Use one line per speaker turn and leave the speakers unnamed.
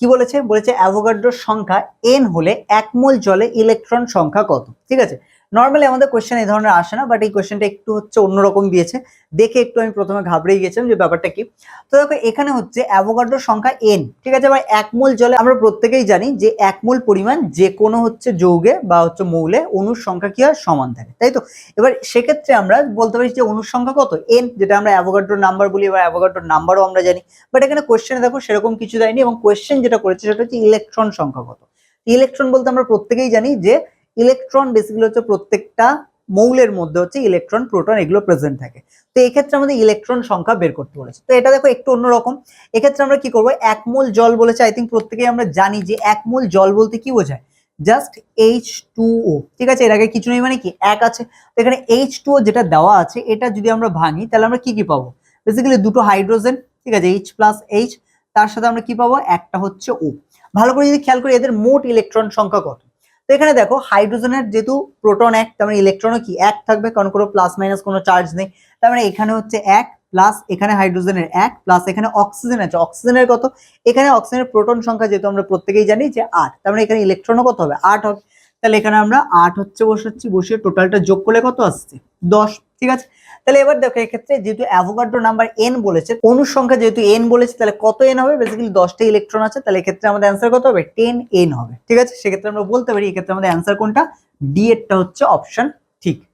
কি বলেছে? বলেছে অ্যাভোগাড্রোর সংখ্যা এন হলে এক মোল জলে ইলেকট্রন সংখ্যা কত? ঠিক আছে? নর্মালি আমাদের কোয়েশ্চেন এই ধরনের আসে না বাট এই কোয়েশ্চেনটা একটু হচ্ছে অন্যরকম দিয়েছে। দেখে একটু আমি প্রথমে ঘাবড়ে গিয়েছিলাম যে ব্যাপারটা কি। তো দেখো, এখানে হচ্ছে অ্যাভোগাড্রোর সংখ্যা এন ঠিক আছে? এবার এক মোল জলে আমরা প্রত্যেকেই জানি যে এক মোল পরিমাণ যে কোনো হচ্ছে যৌগে বা হচ্ছে মৌলে অণুর সংখ্যা কি হয়? সমান থাকে, তাই তো? এবার সেক্ষেত্রে আমরা বলতে পারি যে অণুর সংখ্যা কত? এন যেটা আমরা অ্যাভোগাড্রোর নাম্বার বলি বা অ্যাভোগাড্রোর নাম্বারও আমরা জানি। বাট এখানে কোয়েশ্চেনে দেখো, সেরকম কিছু দেয়নি এবং কোয়েশ্চেন যেটা করেছে সেটা হচ্ছে ইলেকট্রন সংখ্যা কত? ইলেকট্রন বলতে আমরা প্রত্যেকেই জানি যে ইলেকট্রন বেসিক্যালি হচ্ছে প্রত্যেকটা মৌলের মধ্যে হচ্ছে ইলেকট্রন প্রোটন এগুলো প্রেজেন্ট থাকে। তো এক্ষেত্রে আমাদের ইলেকট্রন সংখ্যা বের করতে বলেছে। তো এটা দেখো একটু অন্যরকম। এক্ষেত্রে আমরা কি করব? এক মোল জল বলেছে। আই থিঙ্ক প্রত্যেকেই আমরা জানি যে এক মোল জল বলতে কি বোঝায়? জাস্ট এইচ ঠিক আছে? এর আগে কিছু নেই মানে কি? এক আছে। তো এখানে এইচ যেটা দেওয়া আছে, এটা যদি আমরা ভাঙি, তাহলে আমরা কি কি পাবো? বেসিক্যালি দুটো হাইড্রোজেন ঠিক আছে? এইচ প্লাস এইচ তার সাথে আমরা কি পাবো? একটা হচ্ছে ও ভালো করে যদি খেয়াল করি, এদের মোট ইলেকট্রন সংখ্যা কত? তো এখানে দেখো হাইড্রোজেনের যেহেতু প্রোটন এক তার মানে ইলেকট্রনও কি? এক থাকবে, কারণ কোনো প্লাস মাইনাস কোনো চার্জ নেই। তার মানে এখানে হচ্ছে এক প্লাস এখানে হাইড্রোজেনের এক প্লাস এখানে অক্সিজেন আছে। অক্সিজেনের কত? এখানে অক্সিজেনের প্রোটন সংখ্যা যেহেতু আমরা প্রত্যেকেই জানি যে আট। তার মানে এখানে ইলেকট্রনও কত হবে? আট হবে। তাহলে এখানে আমরা আট হচ্ছে বসাচ্ছি বসিয়ে টোটালটা যোগ করলে কত আসছে? দশ। ঠিক আছে? তাহলে এবার দেখো, এক্ষেত্রে যেহেতু অ্যাভোগাড্রো নাম্বার এন বলেছে, অনুসংখ্যা যেহেতু এন বলেছে, তাহলে কত এন হবে? বেসিক্যালি দশটা ইলেকট্রন আছে, তাহলে এক্ষেত্রে আমাদের অ্যান্সার কত হবে? টেন এন হবে। ঠিক আছে? সেক্ষেত্রে আমরা বলতে পারি, এক্ষেত্রে আমাদের অ্যান্সার কোনটা? ডি এরটা হচ্ছে অপশন ঠিক।